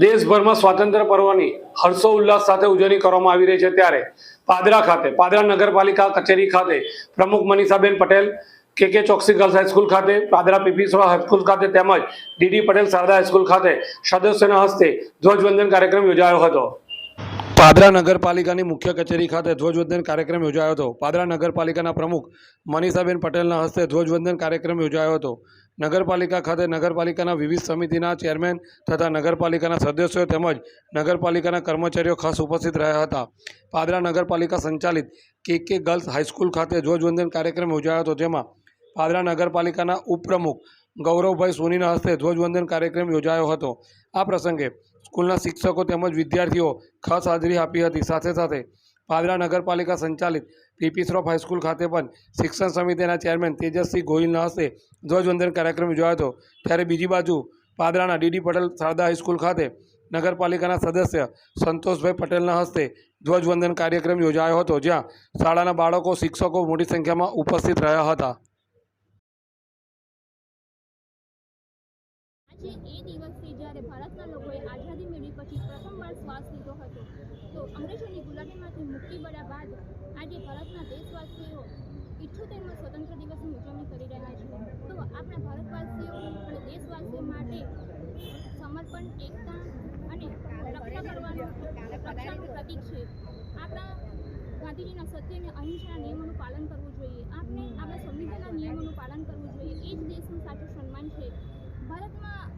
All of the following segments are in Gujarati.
દેશભરમાં સ્વાતંત્ર્ય પર્વની હર્ષો ઉલ્લાસ સાથે ઉજવણી કરવામાં આવી રહી છે ત્યારે પાદરા ખાતે, પાદરા નગરપાલિકા કચેરી ખાતે પ્રમુખ મનીષાબેન પટેલ કે કે ચોકસી ગર્લ્સ હાઈસ્કૂલ ખાતે, પાદરા પીપીસોડા હાઈસ્કૂલ ખાતે તેમજ ડીડી પટેલ શારદા હાઈસ્કૂલ ખાતે સદસ્યોના હસ્તે ધ્વજવંદન કાર્યક્રમ યોજાયો હતો. પાદરા નગરપાલિકાની મુખ્ય કચેરી ખાતે ધ્વજવંદન કાર્યક્રમ યોજાયો હતો. પાદરા નગરપાલિકાના પ્રમુખ મનીષાબેન પટેલના હસ્તે ધ્વજવંદન કાર્યક્રમ યોજાયો હતો. નગરપાલિકા ખાતે નગરપાલિકાના વિવિધ સમિતિના ચેરમેન તથા નગરપાલિકાના સદસ્યો તેમજ નગરપાલિકાના કર્મચારીઓ ખાસ ઉપસ્થિત રહ્યા હતા. પાદરા નગરપાલિકા સંચાલિત કે કે ગર્લ્સ હાઈસ્કૂલ ખાતે ધ્વજવંદન કાર્યક્રમ યોજાયો હતો. જેમાં પાદરા નગરપાલિકાના ઉપપ્રમુખ ગૌરવભાઈ સોનીના હસ્તે ધ્વજવંદન કાર્યક્રમ યોજાયો હતો. આ પ્રસંગે સ્કૂલના શિક્ષકો તેમજ વિદ્યાર્થીઓ ખાસ હાજરી આપી હતી. સાથે સાથે પાદરા નગરપાલિકા સંચાલિત પીપી શ્રોફ હાઈસ્કૂલ ખાતે પણ શિક્ષણ સમિતિના ચેરમેન તેજસ્વી ગોહિલના હસ્તે ધ્વજવંદન કાર્યક્રમ યોજાયો હતો. ત્યારે બીજી બાજુ પાદરાના D D Patel Sharda high school ખાતે નગરપાલિકાના સદસ્ય સંતોષભાઈ પટેલના હસ્તે ધ્વજવંદન કાર્યક્રમ યોજાયો હતો, જ્યાં શાળાના બાળકો, શિક્ષકો મોટી સંખ્યામાં ઉપસ્થિત રહ્યા હતા. આજે એ દિવસથી જ્યારે ભારતના લોકોએ આઝાદી મેળવી પછી પ્રથમવાર શ્વાસ લીધો હતો, તો અંગ્રેજોની ગુલામીમાંથી મુક્તિ મળ્યા બાદ આજે ભારતના દેશવાસીઓ ઇઠ્ઠોતેરમાં સ્વતંત્ર દિવસની ઉજવણી કરી રહ્યા છે. તો આપણા ભારતવાસીઓ અને દેશવાસીઓ માટે સમર્પણ, એકતા અને રક્ષા કરવાનું રક્ષાનું પ્રતીક છે. આપણા ગાંધીજીના સત્ય અને અહિંસાના નિયમોનું પાલન કરવું જોઈએ. આપણે આપણા સંવિધાનના નિયમોનું પાલન કરવું જોઈએ એ જ દેશનું સાચું સન્માન છે ભારતમાં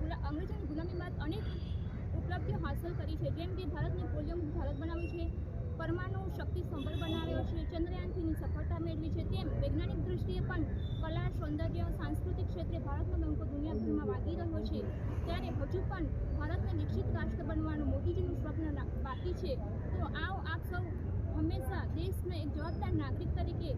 ગુલા- અંગ્રેજોની ગુલામી બાદ અનેક ઉપલબ્ધિઓ જેમ કે ભારતને પોલિયો ભારત બનાવ્યું છે, પરમાણુ શક્તિ સંબળ બનાવ્યો છે ચંદ્રયાનથીની સફળતા મેળવી છે, તેમ વૈજ્ઞાનિક દૃષ્ટિએ પણ કલા, સૌંદર્ય, સાંસ્કૃતિક ક્ષેત્રે ભારતનો ડંકો દુનિયાભરમાં વાગી રહ્યો છે. ત્યારે હજુ પણ ભારતને વિકસિત રાષ્ટ્ર બનવાનું મોદીજીનું સ્વપ્ન બાકી છે. તો આવો આપ સૌ હંમેશા દેશને એક જવાબદાર નાગરિક તરીકે